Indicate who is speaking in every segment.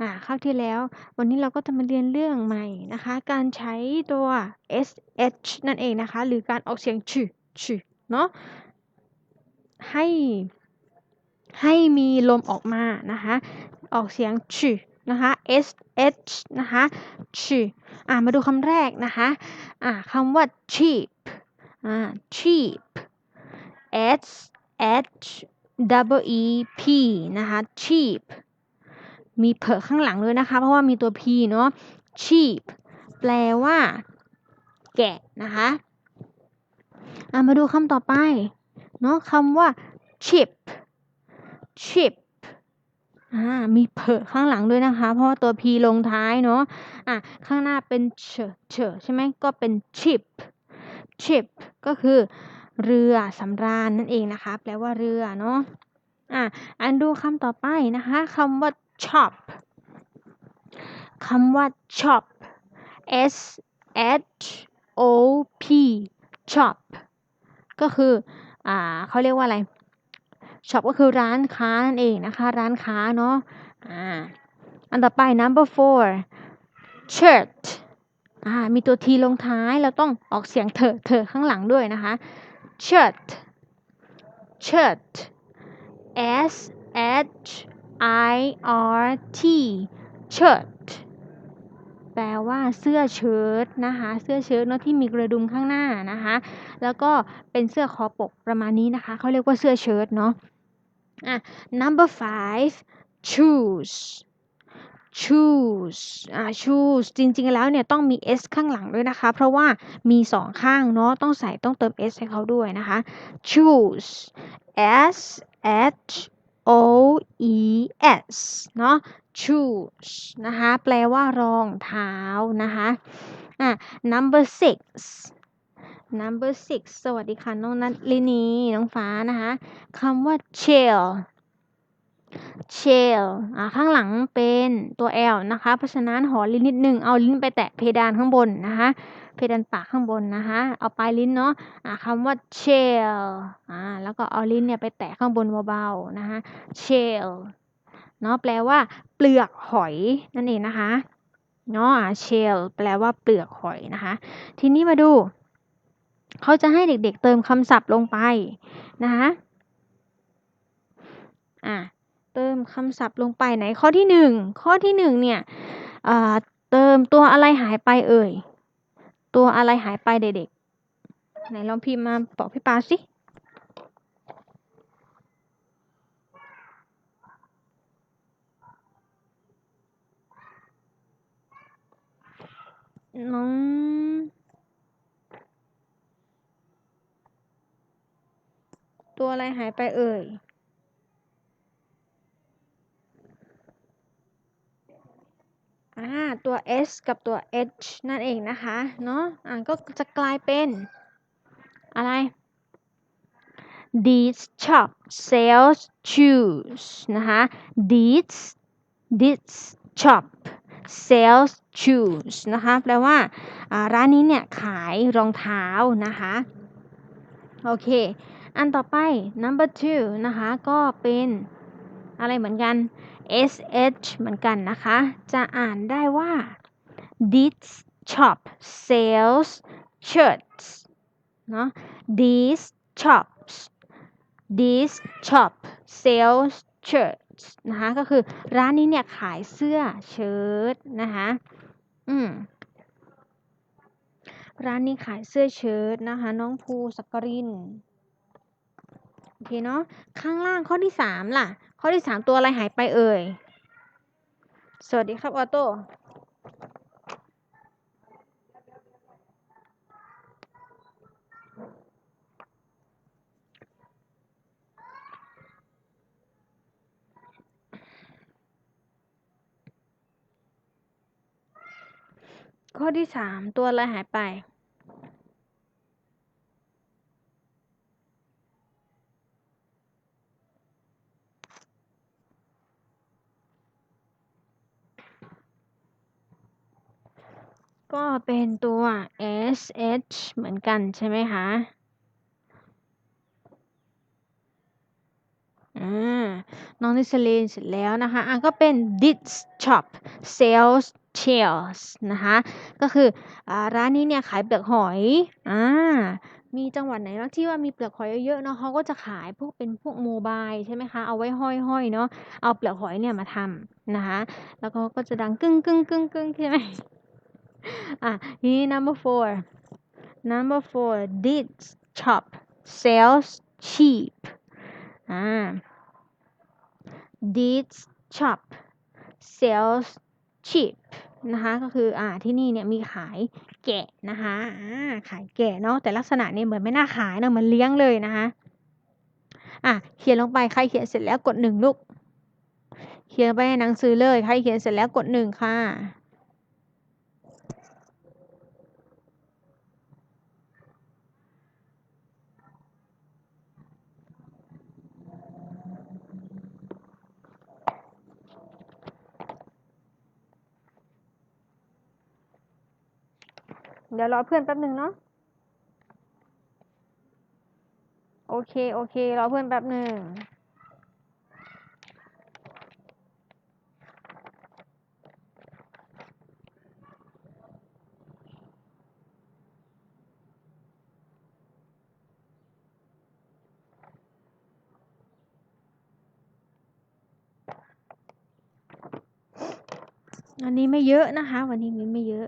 Speaker 1: อ่าคราวที่แล้ว วันนี้เราก็จะมาเรียนเรื่องใหม่นะคะ การใช้ตัว sh นั่นเองนะคะ หรือการออกเสียงชื่อชื่อเนาะให้ให้มีลมออกมานะคะ ออกเสียงชื่อนะคะ sh นะคะชื่ออ่ามาดูคำแรกนะคะอ่าคำว่า cheap อ่า cheap s h double e p นะคะ cheap มีเผอข้างหลังเลยนะคะ เพราะว่ามีตัว p เนาะ cheap แปลว่า แกะนะคะอามาดูคำต่อไป เนาะคำว่า chip chip อ่ามีเผอข้างหลังด้วยนะคะ เพราะว่าตัว p ลงท้ายเนาะอะข้างหน้าเป็นเฉเฉใช่ไหมก็เป็น chip chip ก็คือเรือสำราญนั่นเองนะคะ แปลว่าเรือเนาะอะอันดูคำต่อไปนะคะคำว่า chop คำว่า chop s h o p chop ก็คือ อ่าเขาเรียกว่าอะไร shop ก็คือร้านค้านั่นเองนะคะ ร้านค้าเนาะ อ่า อันต่อไป number four shirt อ่า มีตัวทีลงท้าย เราต้องออกเสียงเถอะเถอะข้างหลังด้วยนะคะ shirt shirt s h i r t shirt แปลว่าเสื้อเชิ้ตนะคะ เสื้อเชิ้ตเนาะที่มีกระดุมข้างหน้านะคะ แล้วก็เป็นเสื้อคอปกประมาณนี้นะคะเขาเรียกว่าเสื้อเชิ้ตเนาะอะ number five shoes shoes อ่า shoes จริง ๆ แล้วเนี่ยต้องมี s ข้างหลังด้วยนะคะ เพราะว่ามีสองข้างเนาะ ต้องใส่ต้องเติม s ให้เขาด้วยนะคะ shoes s h o e s เนาะ shoes นะคะ แปลว่ารองเท้านะคะอะ number six number six สวัสดีค่ะ น้องนัทลินี น้องฟ้านะคะคำว่า chill chill อ่าข้างหลังเป็นตัว L นะคะ เพราะฉะนั้นหอลิ้นนิดนึง เอาลิ้นไปแตะเพดานข้างบนนะคะ เพดานปากข้างบนนะคะ เอาปลายลิ้นเนาะอ่าคำว่า chill อ่าแล้วก็เอาลิ้นเนี่ยไปแตะข้างบนเบาๆนะคะ chill เนาะแปลว่า เปลือกหอยนั่นเองนะคะเนาะ shell แปลว่าเปลือกหอยนะคะ ทีนี้มาดู เขาจะให้เด็กๆเติมคำศัพท์ลงไปนะคะอะเติมคำศัพท์ลงไปไหนข้อที่หนึ่งข้อที่หนึ่งเนี่ยเติมตัวอะไรหายไปเอ่ย ตัวอะไรหายไปเด็กๆ ไหนลองพิมพ์มาบอกพี่ปาสิน้องตัวอะไรหายไปเอ่ย อ่าตัว s กับตัว h นั่นเองนะคะเนาะอ่าก็จะกลายเป็นอะไร These shop sells shoes นะคะ These this shop sells shoes นะคะแปลว่าร้านนี้เนี่ยขายรองเท้านะคะโอเค อันต่อไป number two นะคะ ก็เป็นอะไรเหมือนกัน sh เหมือนกันนะคะ จะอ่านได้ว่า this shop sells shirts เนาะ this shops this shop sells shirts นะคะก็คือร้านนี้เนี่ยขายเสื้อเชิ้ตนะคะอืมร้านนี้ขายเสื้อเชิ้ตนะคะ น้องภูสักกรินโอเคเนาะข้างล่างข้อที่สามล่ะ ข้อที่สามตัวอะไรหายไปเอ่ย สวัสดีครับออโต้ข้อที่สามตัวอะไรหายไป ก็ เป็นตัว sh เหมือนกันใช่ไหมคะอ่าน้องนิสเลนเสร็จแล้วนะคะอะก็เป็น did shop sells shells นะคะ ก็คืออร้านนี้เนี่ยขายเปลือกหอย อ่า มีจังหวัดไหนบ้างที่ว่ามีเปลือกหอยเยอะๆเนาะเขาก็จะขายพวกเป็นพวกโมบายใช่ไหมคะ เอาไว้ห้อยๆเนาะ เอาเปลือกหอยเนี่ยมาทำนะคะ แล้วก็ก็จะดังกึ้งกึ้งกึ้งกึ้งใช่ไหม อะทีนี้ number four number four did shop sells cheap อ่า did shop sells cheap นะคะก็คืออ่าที่นี่เนี่ยมีขายแกะนะคะอ่าขายแกะเนาะแต่ลักษณะเนี่ยเหมือนไม่น่าขายนะเหมือนเลี้ยงเลยนะคะอะเขียนลงไปใครเขียนเสร็จแล้วกดหนึ่งลูก เขียนไปในหนังสือเลยใครเขียนเสร็จแล้วกดหนึ่งค่ะ เดี๋ยวรอเพื่อนแป๊บหนึ่งเนาะโอเค โอเค รอเพื่อนแป๊บหนึ่งวันนี้ไม่เยอะนะคะ วันนี้มีไม่เยอะ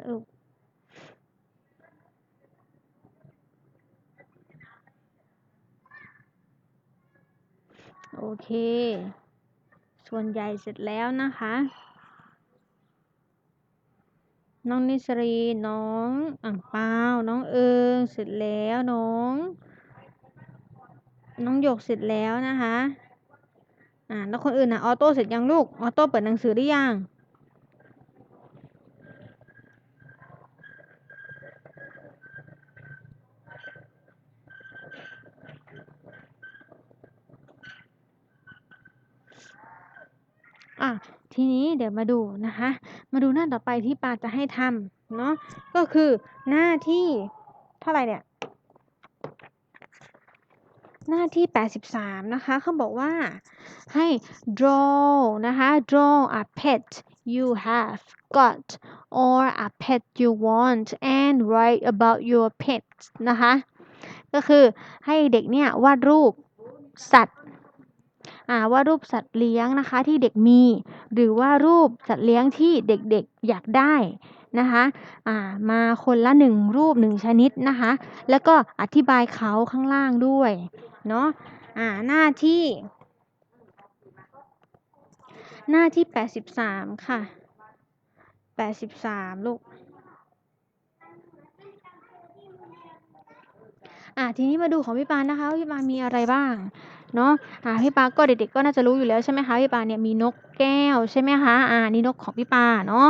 Speaker 1: โอเค ส่วนใหญ่เสร็จแล้วนะคะ น้องนิสรีน้องอ่างเปาน้องเอิงเสร็จแล้วน้อง น้องหยกเสร็จแล้วนะคะ อ่าแล้วคนอื่นนะออโต้เสร็จยังลูก ออโต้เปิดหนังสือหรือยัง อะทีนี้เดี๋ยวมาดูนะคะ มาดูหน้าต่อไปที่ปาจะให้ทำเนาะก็คือหน้าที่เท่าไหร่เนี่ย หน้าที่ 83 นะคะเขาบอกว่าให้ draw นะคะ draw a pet you have got or a pet you want and write about your pet นะคะ ก็คือให้เด็กเนี่ยวาดรูปสัตว ว่ารูปสัตว์เลี้ยงนะคะที่เด็กมี หรือว่ารูปสัตว์เลี้ยงที่เด็กๆอยากได้นะคะอ่ามาคนละหนึ่งรูปหนึ่งชนิดนะคะ แล้วก็อธิบายเขาข้างล่างด้วยเนาะอ่าหน้าที่ หน้าที่ 83 ค่ะ 83 ลูกอ่าทีนี้มาดูของพี่ปานนะคะพี่ปานมีอะไรบ้าง เนาะอ่าพี่ปาก็เด็กๆก็น่าจะรู้อยู่แล้วใช่ไหมคะพี่ปาเนี่ยมีนกแก้วใช่ไหมคะอ่านี่นกของพี่ปาเนาะ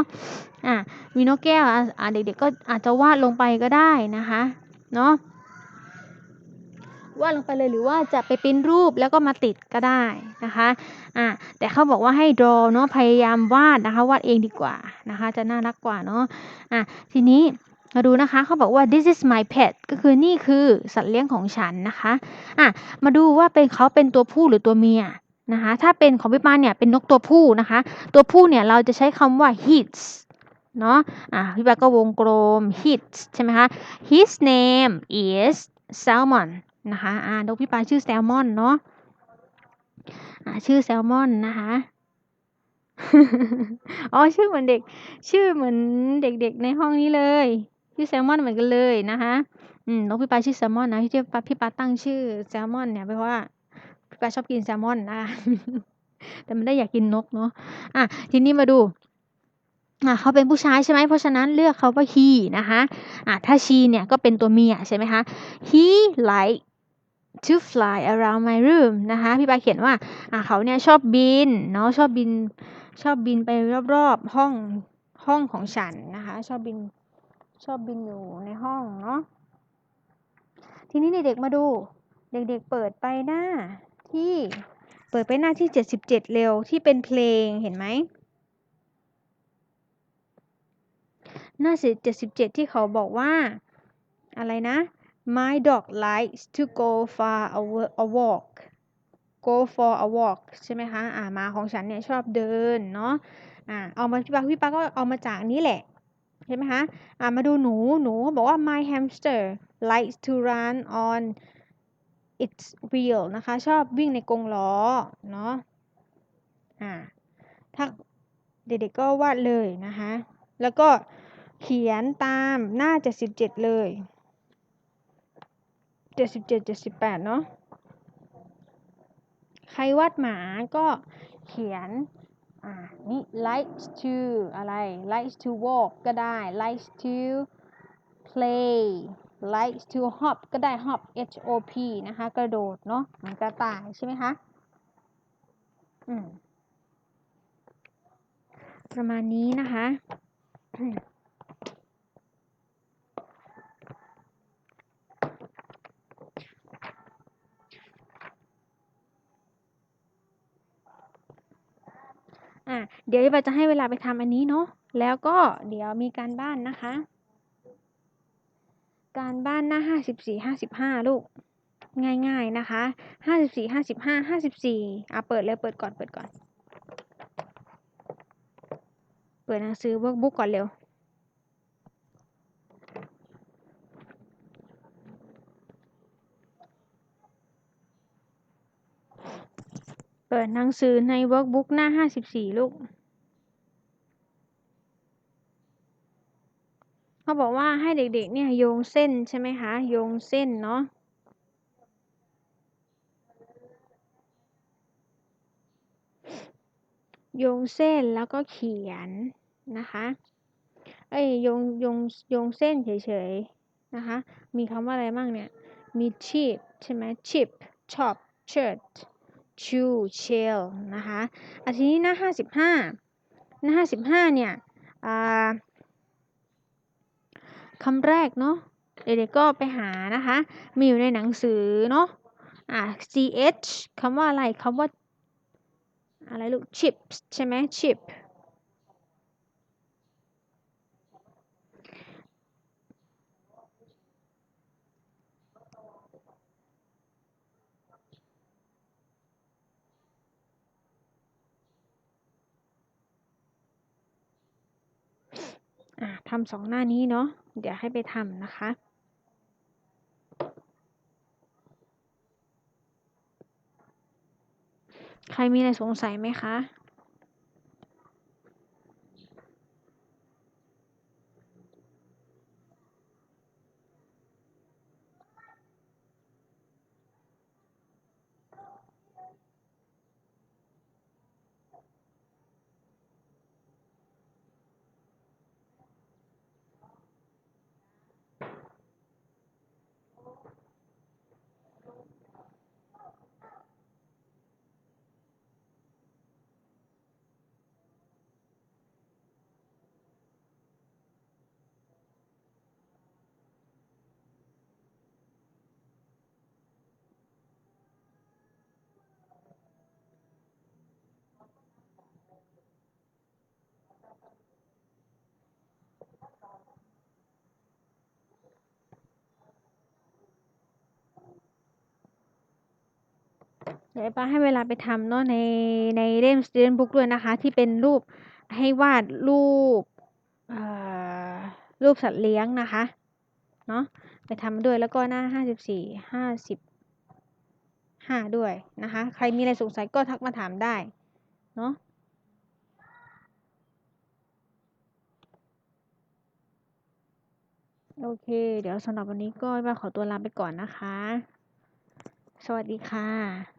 Speaker 1: อ่ามีนกแก้วอ่าเด็กๆก็อาจจะวาดลงไปก็ได้นะคะเนาะวาดลงไปเลยหรือว่าจะไปปิ้นรูปแล้วก็มาติดก็ได้นะคะอ่าแต่เขาบอกว่าให้ draw เนาะพยายามวาดนะคะวาดเองดีกว่านะคะ จะน่ารักกว่าเนาะอะทีนี้ มาดูนะคะเขาบอกว่า this is my pet ก็คือนี่คือสัตว์เลี้ยงของฉันนะคะอะมาดูว่าเป็นเขาเป็นตัวผู้หรือตัวเมียนะคะถ้าเป็นของพี่ปานเนี่ยเป็นนกตัวผู้นะคะ ตัวผู้เนี่ยเราจะใช้คำว่า his เนาะอะพี่ปานก็วงกลม his ใช่ไหมคะ his name is salmon นะคะอ่านกพี่ปานชื่อแซลมอนเนาะอ่าชื่อแซลมอนนะคะอ๋อชื่อเหมือนเด็ก ชื่อเหมือนเด็กๆในห้องนี้เลย ชื่อแซลมอนเหมือนกันเลยนะคะอืมนกพี่ปาชื่อแซลมอนนะที่พี่ปาพี่ปาตั้งชื่อแซลมอนเนี่ยเพราะว่าพี่ปาชอบกินแซลมอนนะแต่ไม่ได้อยากกินนกเนาะอะทีนี้มาดูอะเขาเป็นผู้ชายใช่ไหมเพราะฉะนั้นเลือกเขาว่า he นะคะอะถ้า she เนี่ยก็เป็นตัวเมียใช่ไหมคะ he like to fly around my room นะคะพี่ปาเขียนว่าอะเขาเนี่ยชอบบินเนาะชอบบินชอบบินไปรอบๆห้องห้องของฉันนะคะ ชอบบิน ชอบบินอยู่ในห้องเนาะทีนี้เด็กๆมาดู เด็กๆเปิดไปหน้าที่เปิดไปหน้าที่ 77 เร็วที่เป็นเพลงเห็นไหมหน้าสิ77 ที่เขาบอกว่า อะไรนะ My dog likes to go for a walk go for a walk ใช่ไหมคะ อ่ามาของฉันเนี่ยชอบเดินเนาะ อ่า เอามาพี่ปักพี่ปักก็เอามาจากนี้แหละ ใช่ไหมคะอ่ามาดูหนู หนูบอกว่า my hamster likes to run on its wheel นะคะ ชอบวิ่งในกรงล้อ เนาะอ่าถ้าเด็กๆก็วาดเลยนะคะ แล้วก็เขียนตามหน้า 77 เลย 77 78 เนาะ ใครวาดหมาก็เขียน อ่านี่ likes to อะไร likes to walk ก็ได้ likes to play likes to hop ก็ได้ hop h o p นะคะ กระโดดเนาะเหมือนกระต่ายใช่ไหมคะ อืม ประมาณนี้นะคะ อะเดี๋ยวเราจะให้เวลาไปทำอันนี้เนาะแล้วก็เดี๋ยวมีการบ้านนะคะ การบ้านหน้าห้าสิบสี่ห้าสิบห้าลูก ง่ายๆนะคะห้าสิบสี่ห้าสิบห้าห้าสิบสี่อะเปิดเลยเปิดก่อนเปิดก่อน เปิดหนังสือเวิร์กบุ๊กก่อนเร็ว ปิดหนังสือในเวิร์กบุ๊กหน้าห้าสิบสี่ลูก เขาบอกว่าให้เด็กๆ เนี่ยโยงเส้นใช่ไหมคะ โยงเส้นเนาะโยงเส้นแล้วก็เขียนนะคะ เอ้ยโยงโยงโยงเส้นเฉยๆนะคะ มีคำว่าอะไรบ้างเนี่ย มี chip ใช่ไหม chip chop shirt chew shell นะคะอันทีนี้หน้าห้าสิบห้าหน้าห้าสิบห้าเนี่ยคำแรกเนาะเด็กๆก็ไปหานะคะ มีอยู่ในหนังสือเนาะอ่า ch คำว่าอะไรคำว่าอะไรลูก chips ใช่ไหม chip อ่า ทำสองหน้านี้เนาะเดี๋ยวให้ไปทำนะคะใครมีอะไรสงสัยไหมคะ เดี๋ยวป้าให้เวลาไปทำเนาะในในเล่ม student book ด้วยนะคะ ที่เป็นรูปให้วาดรูปรูปสัตว์เลี้ยงนะคะเนาะไปทำด้วยแล้วก็หน้าห้าสิบสี่ห้าสิบห้าด้วยนะคะ ใครมีอะไรสงสัยก็ทักมาถามได้เนาะโอเค เดี๋ยวสำหรับวันนี้ก็มาขอตัวลาไปก่อนนะคะ สวัสดีค่ะ